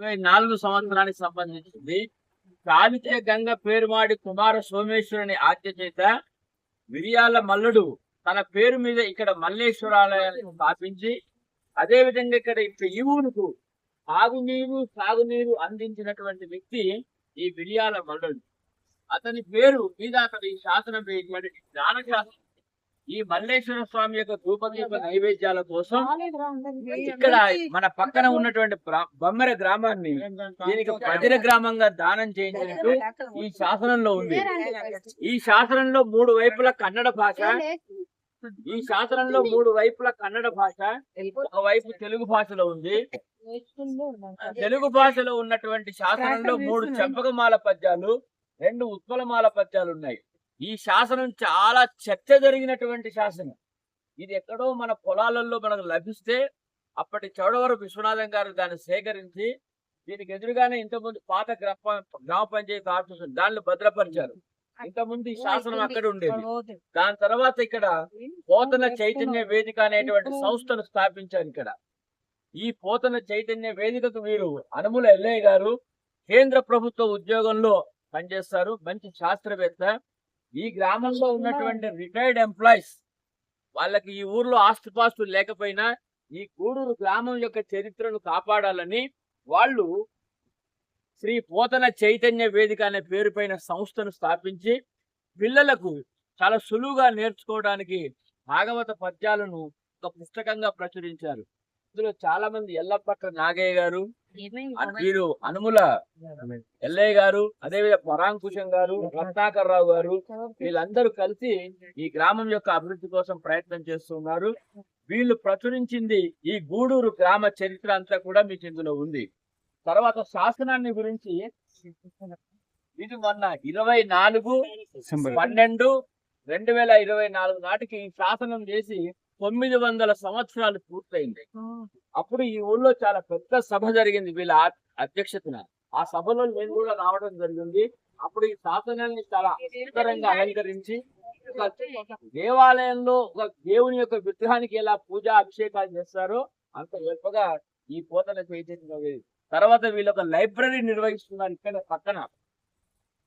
ముప్పై నాలుగు సంవత్సరానికి సంబంధించింది. కావితే గంగ పేరుమాడి కుమార సోమేశ్వరుని ఆజ్ఞ చేత మిరియాల మల్లుడు తన పేరు మీద ఇక్కడ మల్లేశ్వరాలయాన్ని స్థాపించి అదే విధంగా ఇక్కడ ఇప్పుడు ఈ ఊరుకు తాగునీరు సాగునీరు అందించినటువంటి వ్యక్తి ఈ మిరియాల మల్లుడు. అతని పేరు మీద అతని శాసనం వేయబడి జ్ఞాన శాసనం ఈ మల్లేశ్వర స్వామి యొక్క ధూపదీప నైవేద్యాల కోసం ఇక్కడ మన పక్కన ఉన్నటువంటి బొమ్మెర గ్రామాన్ని దీనికి భద్ర గ్రామంగా దానం చేయించినట్టు ఈ శాసనంలో ఉంది. ఈ శాసనంలో మూడు వైపుల కన్నడ భాష ఈ శాసనంలో మూడు వైపుల కన్నడ భాష ఒక వైపు తెలుగు భాషలో ఉంది. తెలుగు భాషలో ఉన్నటువంటి శాసనంలో మూడు చెంపకమాల పద్యాలు రెండు ఉత్పలమాల పద్యాలు ఉన్నాయి. ఈ శాసనం చాలా చర్చ జరిగినటువంటి శాసనం. ఇది ఎక్కడో మన పొలాలలో మనకు లభిస్తే అప్పటి చౌడవర విశ్వనాథం గారు దాన్ని సేకరించి దీనికి ఎదురుగానే ఇంతకుముందు పాత గ్రామ గ్రామ పంచాయతీ ఆఫీస్. దానిలో భద్రపరిచారు. ఇంతకుముందు ఈ శాసనం అక్కడ ఉండేది. దాని తర్వాత ఇక్కడ పోతన చైతన్య వేదిక అనేటువంటి సంస్థను స్థాపించారు ఇక్కడ. ఈ పోతన చైతన్య వేదికకు వీరు అనుముల ఎల్లయ్య గారు కేంద్ర ప్రభుత్వ ఉద్యోగంలో పనిచేస్తారు. మంచి శాస్త్రవేత్త. ఈ గ్రామంలో ఉన్నటువంటి రిటైర్డ్ ఎంప్లాయీస్ వాళ్ళకి ఈ ఊర్లో ఆస్తిపాస్తులు లేకపోయినా ఈ గూడూరు గ్రామం యొక్క చరిత్రను కాపాడాలని వాళ్ళు శ్రీ పోతన చైతన్య వేదిక అనే పేరు పైన సంస్థను స్థాపించి పిల్లలకు చాలా సులువుగా నేర్చుకోవడానికి భాగవత పద్యాలను ఒక పుస్తకంగా ప్రచురించారు. ఇందులో చాలా మంది ఎల్లప్పట్ల నాగయ్య గారు వీరు అనుముల ఎల్లయ్య గారు అదేవిధంగా పరాంకుశం గారు రత్నాకర్ రావు గారు వీళ్ళందరూ కలిసి ఈ గ్రామం యొక్క అభివృద్ధి కోసం ప్రయత్నం చేస్తున్నారు. వీళ్ళు ప్రచురించింది ఈ గూడూరు గ్రామ చరిత్ర అంతా కూడా మీకు ఇందులో ఉంది. తర్వాత శాసనాన్ని గురించి ఇది మొన్న ఇరవై నాలుగు పన్నెండు రెండు వేల ఇరవై నాలుగు నాటికి ఈ శాసనం చేసి తొమ్మిది వందల సంవత్సరాలు పూర్తయింది. అప్పుడు ఈ ఊళ్ళో చాలా పెద్ద సభ జరిగింది వీళ్ళ అధ్యక్షతన. ఆ సభలో నేను కూడా రావడం జరిగింది. అప్పుడు ఈ శాసనాన్ని చాలా సుందరంగా అలంకరించి దేవాలయంలో ఒక దేవుని యొక్క విగ్రహానికి ఎలా పూజా అభిషేకాలు చేస్తారో అంత గొప్పగా ఈ పోతన చైతన్యం. తర్వాత వీళ్ళు ఒక లైబ్రరీ నిర్వహిస్తున్నారు ఇక్కడ పక్కన.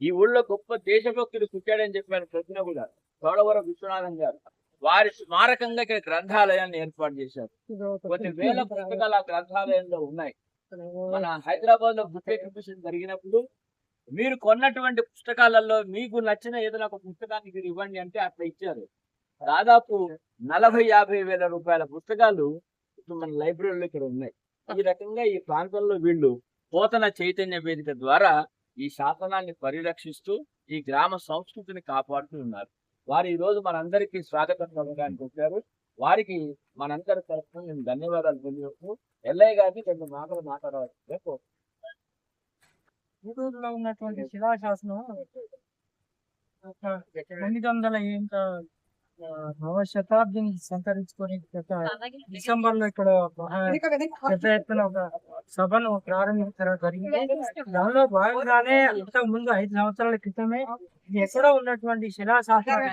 ఈ ఊళ్ళో గొప్ప దేశభక్తుడు పుట్టాడని చెప్పారు ప్రశ్న కూడా. చోడవరం విశ్వనాథం గారు. వారి స్మారకంగా ఇక్కడ గ్రంథాలయాన్ని ఏర్పాటు చేశారు. కొన్ని వేల పుస్తకాలు ఆ గ్రంథాలయంలో ఉన్నాయి. మన హైదరాబాద్లో బుక్ ఎగ్జిబిషన్ జరిగినప్పుడు మీరు కొన్నటువంటి పుస్తకాలలో మీకు నచ్చిన ఏదైనా ఒక పుస్తకాన్ని మీరు ఇవ్వండి అంటే అట్లా ఇచ్చారు. దాదాపు నలభై యాభై వేల రూపాయల పుస్తకాలు ఇప్పుడు మన లైబ్రరీలో ఇక్కడ ఉన్నాయి. ఈ రకంగా ఈ ప్రాంతంలో వీళ్ళు పోతన చైతన్య వేదిక ద్వారా ఈ శాసనాన్ని పరిరక్షిస్తూ ఈ గ్రామ సంస్కృతిని కాపాడుతూ ఉన్నారు. వారు ఈ రోజు మనందరికీ స్వాగతం పలకడానికి వచ్చారు. వారికి మనందరి తరఫున నేను ధన్యవాదాలు తెలియజేస్తూ ఎల్లయ్య గారిని రెండు మాటలు మాట్లాడవచ్చు రేపు ఉన్నటువంటి శిలాశాసనం ఎనిమిది తొమ్మిది వందల నవ శతాబ్దిని సంతరించుకొని గత డిసెంబర్లో ఇక్కడ పెద్ద ఎత్తున ఒక సభను ప్రారంభించడం జరిగింది. దానిలో భాగంగానే ఇంతకు ముందు ఐదు సంవత్సరాల క్రితమే ఎక్కడో ఉన్నటువంటి శిలాశాసనం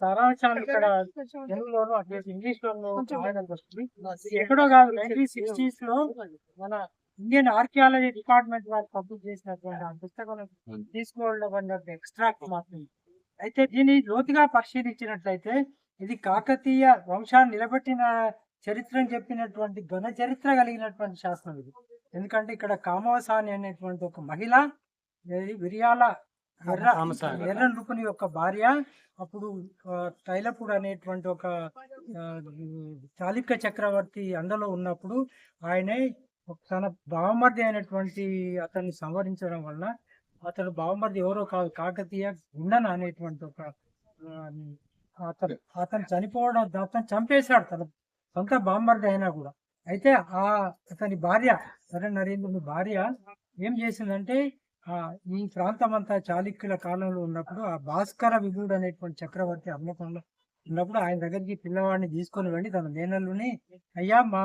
సారాంశాలు ఇక్కడ తెలుగులోను అట్లా ఇంగ్లీష్ లోను ఇది ఎక్కడో కాదు నైన్టీన్ సిక్స్టీస్లో మన ఇండియన్ ఆర్కియాలజీ డిపార్ట్మెంట్ వారు పబ్లిష్ చేసినటువంటి ఆ పుస్తకం తీసుకోవడం ఎక్స్ట్రాక్ట్ మాత్రమే. అయితే దీన్ని లోతుగా పరిశీలించినట్లయితే ఇది కాకతీయ వంశాన్ని నిలబెట్టిన చరిత్రను చెప్పినటువంటి ఘన చరిత్ర కలిగినటువంటి శాస్త్రం ఇది. ఎందుకంటే ఇక్కడ కామవసాని అనేటువంటి ఒక మహిళ విరియాల ఎర్ర ఎర్ర నృపుని యొక్క భార్య అప్పుడు తైలపుడు అనేటువంటి ఒక చాళుక్య చక్రవర్తి అండలో ఉన్నప్పుడు ఆయనే తన బావమర్ది అయినటువంటి అతన్ని సంవరించడం వలన అతను బావమర్ది ఎవరో కాదు కాకతీయ గుండన అనేటువంటి ఒక అతను అతను చనిపోవడం అతను చంపేశాడు తన సొంత బావమర్ది అయినా కూడా. అయితే ఆ అతని భార్య సరే నరేంద్రుని భార్య ఏం చేసిందంటే ఆ ఈ ప్రాంతం అంతా చాళుక్యుల కాలంలో ఉన్నప్పుడు ఆ భాస్కర విభుడు అనేటువంటి చక్రవర్తి అమ్మకంలో ఉన్నప్పుడు ఆయన దగ్గరికి పిల్లవాడిని తీసుకొని వెళ్ళి తన మేనల్లుని అయ్యా మా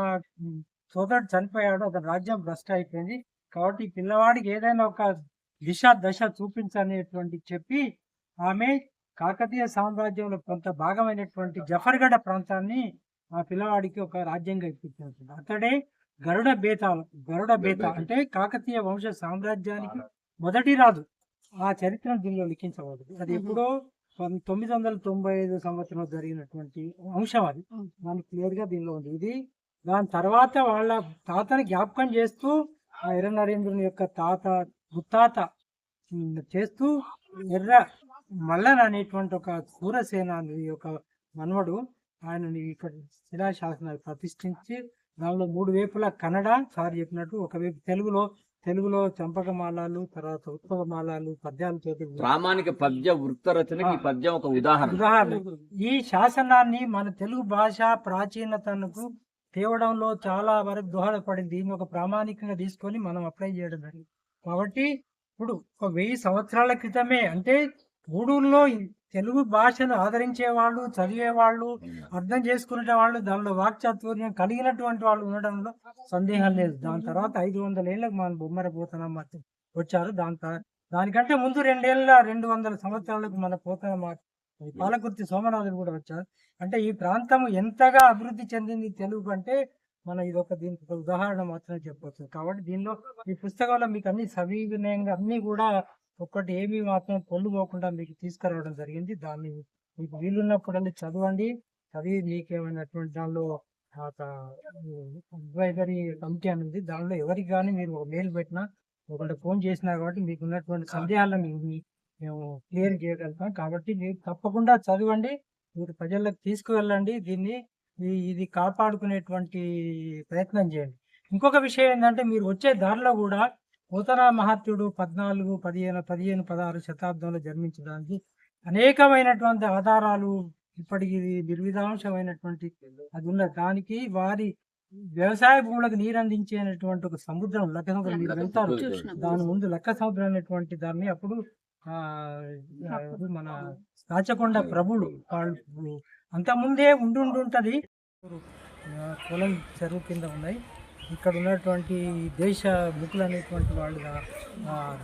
సోదరుడు చనిపోయాడు అతని రాజ్యం భ్రష్ట అయిపోయింది. కాబట్టి ఈ పిల్లవాడికి ఏదైనా ఒక దిశ దశ చూపించనేటువంటి చెప్పి ఆమె కాకతీయ సామ్రాజ్యంలో కొంత భాగమైనటువంటి జఫర్గఢ ప్రాంతాన్ని ఆ పిల్లవాడికి ఒక రాజ్యంగా ఇప్పించారు అతడే గరుడ బేతాళ గరుడ బేత అంటే కాకతీయ వంశ సామ్రాజ్యానికి మొదటి రాజు. ఆ చరిత్ర దీనిలో లిఖించబడదు అది ఎప్పుడో పం- తొమ్మిది వందల తొంభై ఐదు సంవత్సరంలో జరిగినటువంటి అంశం అది. దానికి క్లియర్గా దీనిలో ఉంది. ఇది దాని తర్వాత వాళ్ళ తాతని జ్ఞాపకం చేస్తూ ఆ ఎర్ర నరేంద్రుని యొక్క తాత ముత్తాత చేస్తూ ఎర్ర మల్లన్ అనేటువంటి ఒక సూరసేన యొక్క మనవడు ఆయనని ఇక్కడ శిలాశాసనాలు ప్రతిష్ఠించి దానిలో మూడు వైపులా కన్నడ సార్ చెప్పినట్టు ఒకవైపు తెలుగులో తెలుగులో చంపకమాలాలు తర్వాత ఉత్పకమాలాలు పద్యాలతో ప్రామాణిక పద్య వృత్త రచనకి ఈ పద్యం ఒక ఉదాహరణ. ఉదాహరణ. ఈ శాసనాన్ని మన తెలుగు భాష ప్రాచీనతకు తేవడంలో చాలా వరకు దోహదపడింది. దీన్ని ఒక ప్రామాణికంగా తీసుకొని మనం అప్లై చేయడం జరిగింది. కాబట్టి ఇప్పుడు ఒక వెయ్యి సంవత్సరాల క్రితమే అంటే గూడూరులో తెలుగు భాషను ఆదరించే వాళ్ళు చదివే వాళ్ళు అర్థం చేసుకునే వాళ్ళు దానిలో వాక్చాతుర్యం కలిగినటువంటి వాళ్ళు ఉండడంలో సందేహం లేదు. దాని తర్వాత ఐదు వందల ఏళ్ళకి మనం బొమ్మర పోతనమ్మ వచ్చారు. దాని దానికంటే ముందు రెండేళ్ళ రెండు వందల సంవత్సరాలకు మన పోతనమ్మ పాలకుర్తి సోమనాథుడు కూడా వచ్చారు. అంటే ఈ ప్రాంతం ఎంతగా అభివృద్ధి చెందింది తెలుగు అంటే మన ఇది ఒక దీనికి ఒక ఉదాహరణ మాత్రమే చెప్పవచ్చు కాబట్టి దీనిలో ఈ పుస్తకంలో మీకు అన్ని సవినయంగా అన్ని కూడా ఒక్కటి ఏమీ మాత్రం పొల్లుపోకుండా మీకు తీసుకురావడం జరిగింది. దాన్ని మీకు వీలున్నప్పుడల్లా చదవండి. చదివి మీకు ఏమైనటువంటి దానిలో అడ్వైజరీ కమిటీ అని ఉంది. దానిలో ఎవరికి కానీ మీరు ఒక మెయిల్ పెట్టినా ఒకటి ఫోన్ చేసినా కాబట్టి మీకు ఉన్నటువంటి సందేహాలను మేము క్లియర్ చేయగలుగుతాం. కాబట్టి మీరు తప్పకుండా చదవండి మీరు ప్రజలకు తీసుకువెళ్ళండి దీన్ని ఇది కాపాడుకునేటువంటి ప్రయత్నం చేయండి. ఇంకొక విషయం ఏంటంటే మీరు వచ్చే దారిలో కూడా పోతన మహత్యుడు పద్నాలుగు పదిహేను పదిహేను పదహారు శతాబ్దంలో జన్మించడానికి అనేకమైనటువంటి ఆధారాలు ఇప్పటికి నిర్విధాంశమైనటువంటి అది ఉన్న దానికి వారి వ్యవసాయ భూములకు నీరు అందించేటువంటి ఒక సముద్రం లక్క సముద్రం మీరు వెళ్తారు. దాని ముందు లక్క సముద్రం అనేటువంటి దాన్ని అప్పుడు మన రాచకొండ ప్రభుడు వాళ్ళు అంత ముందే ఉండి ఉండి ఉంటది. ఆ, పొలం చెరువు కింద ఉన్నాయి. ఇక్కడ ఉన్నటువంటి దేశ ముఖులు అనేటువంటి వాళ్ళు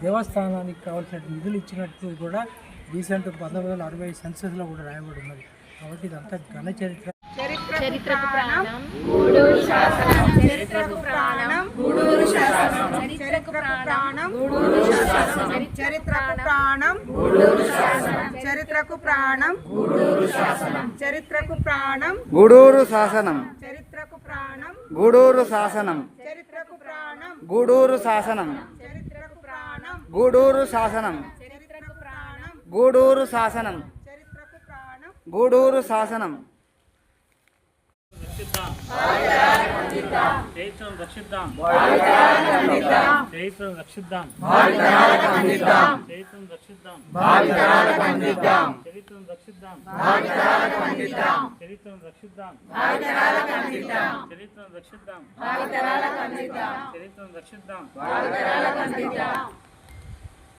దేవస్థానానికి కావాల్సిన నిధులు ఇచ్చినట్టు కూడా రీసెంట్ పంతొమ్మిది వందల అరవై సెన్సెస్లో కూడా రాయబడి ఉన్నది. కాబట్టి ఇదంతా ఘన చరిత్ర. చరిత్రకు ప్రాణం చరిత్రకు ప్రాణం గూడూరు శాసనం చరిత్రకు ప్రాణం గూడూరు శాసనం చరిత్రకు ప్రాణం గూడూరు శాసనం చరిత్రకు ప్రాణం గూడూరు శాసనం చరిత్రకు ప్రాణం గూడూరు శాసనం చరిత్రకు ప్రాణం గూడూరు శాసనం చరిత్రకు ప్రాణం గూడూరు శాసనం చరిత్రకు ప్రాణం గూడూరు శాసనం చరిత్రకు ప్రాణం గూడూరు శాసనం చరిత్రకు ప్రాణం గూడూరు శాసనం చైత్రం రక్షిద్దాం. చైత్రం రక్షిద్దాం. చైత్రం రక్షిద్దాం. చరిత్రం రక్షిద్దాం. చరిత్రం రక్షిద్దాం. చరిత్రం రక్షిద్దాం. చరిత్రం రక్షిద్దాం.